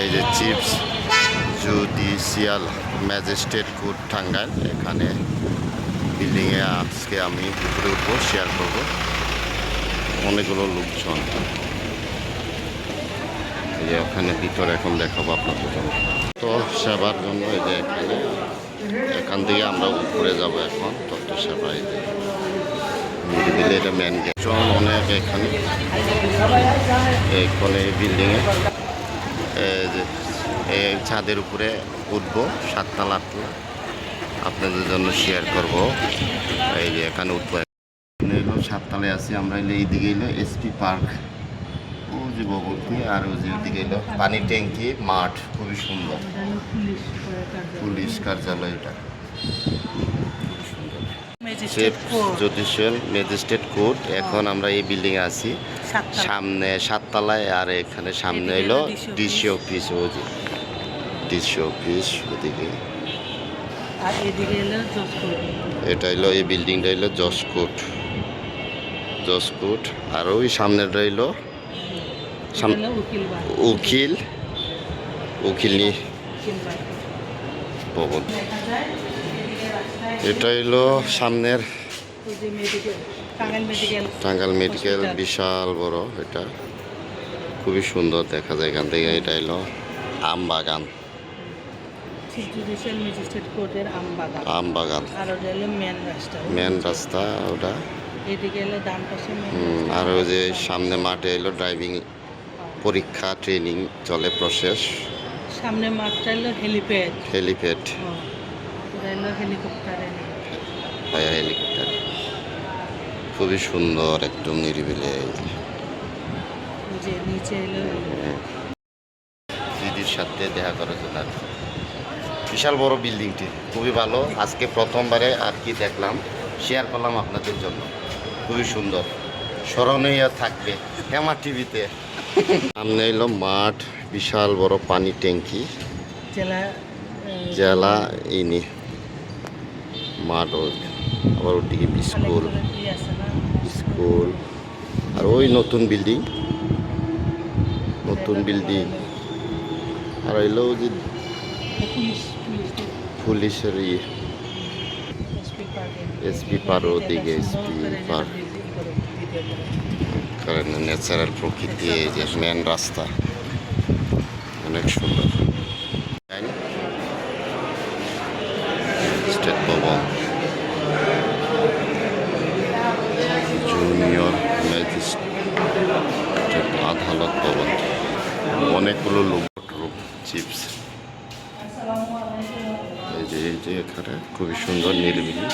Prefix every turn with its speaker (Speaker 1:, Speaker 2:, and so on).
Speaker 1: এই যে chips, judicial magistrate court Tangail, এখানে বিল্ডিংয়ে আজকে আমি উপরে উঠবো, শেয়ার করব। অনেকগুলো লোকজন। এই যে ওখানে ভিতরে এখন দেখাবো আপনাদের জন্য। তো সেবার জন্য এই যে এখানে, এখান থেকে আমরা উপরে যাব এখন তথ্য সেবা এই যে। এটা মেন গেট অনেক এখানে। এখানে বিল্ডিংয়ে। ছাদের উপরে উঠবো সাততলা আটতলা। আপনাদের জন্য শেয়ার করব। এই যে এখানে উঠবো। এলো সাততলায় আছি আমরা এলে এইদিকে এলো এসপি পার্ক ও যে ভবনটি আর ওই যে ওদিকে এলো পানি ট্যাঙ্কি মাঠ খুবই সুন্দর। পুলিশ কার্যালয়। এটা। সেফ জুডিশিয়াল ম্যাজিস্ট্রেট কোর্ট এখন আমরা এই বিল্ডিং এ আছি সামনে সাততলায় আর এখানে সামনে এলো
Speaker 2: হলো
Speaker 1: ডিসি অফিস। ডিসি অফিস ওদিকে। এটা হলো এই বিল্ডিংটা হলো জসকোট জসকোট আর ওই সামনেটা হলো
Speaker 2: উকিল
Speaker 1: উকিল। ভবন। এটা হলো সামনের টাঙ্গাল মেডিকেল বিশাল বড় এটা। খুবই সুন্দর দেখা যায় এখান থেকে। এটা হলো আম বাগান। আম বাগান।
Speaker 2: হলো মেন রাস্তা
Speaker 1: ওটা। আর ওই যে সামনে মাঠে এলো ড্রাইভিং পরীক্ষা ট্রেনিং চলে প্রসেস।
Speaker 2: সামনে মাঠটা এলো হেলিপ্যাড।
Speaker 1: হেলিপ্যাড।
Speaker 2: এলো হেলিকপ্টারে
Speaker 1: খুবই সুন্দর একদম নিরিবিলি। এই যে।
Speaker 2: নিচে এলো।
Speaker 1: দিদির সাথে দেখা করার জন্য আর বিশাল বড় বিল্ডিংটি খুবই ভালো। আজকে প্রথমবারে আর কি দেখলাম শেয়ার করলাম আপনাদের জন্য। খুবই সুন্দর। স্মরণীয় থাকবে হেমা টিভিতে। সামনে এলো মাঠ বিশাল বড় পানি ট্যাঙ্কি।
Speaker 2: জেলা
Speaker 1: জেলা ইনি। মাঠ। আবার ওদিকে স্কুল স্কুল আর ওই নতুন বিল্ডিং নতুন বিল্ডিং আর এলো যে
Speaker 2: পুলিশ পুলিশ
Speaker 1: পুলিশের ইয়ে।
Speaker 2: এসপি
Speaker 1: পার ওদিকে এসপি পার কারণ ন্যাচারাল প্রকৃতি যে মেন রাস্তা। অনেক সুন্দর। স্টেট ভবন জুনিয়র ম্যাজিস্ট্রেট আদালত ভবন অনেকগুলো লোক চিপস এই যে এই যে এখানে খুবই সুন্দর নিরিবিলি